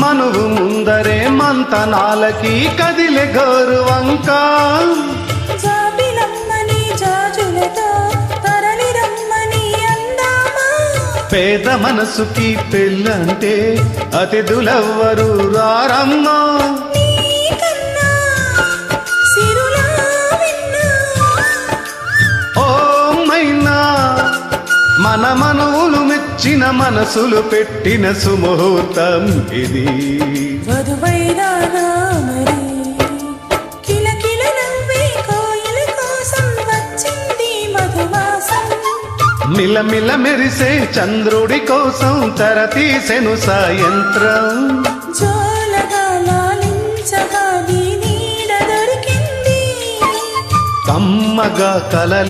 మనువు ముందరే మంతనాలకి కదిలే గౌరవంక. పేద మనసుకి పెళ్ళంటే అతిథులెవ్వరు రారమ్మా. మన మనవులు మెచ్చిన మనసులు పెట్టిన సుముహూర్తం ఇది. మిలమిల మెరిసే చంద్రుడి కోసం తెర తీసెను సాయంత్రం కమ్మగా కల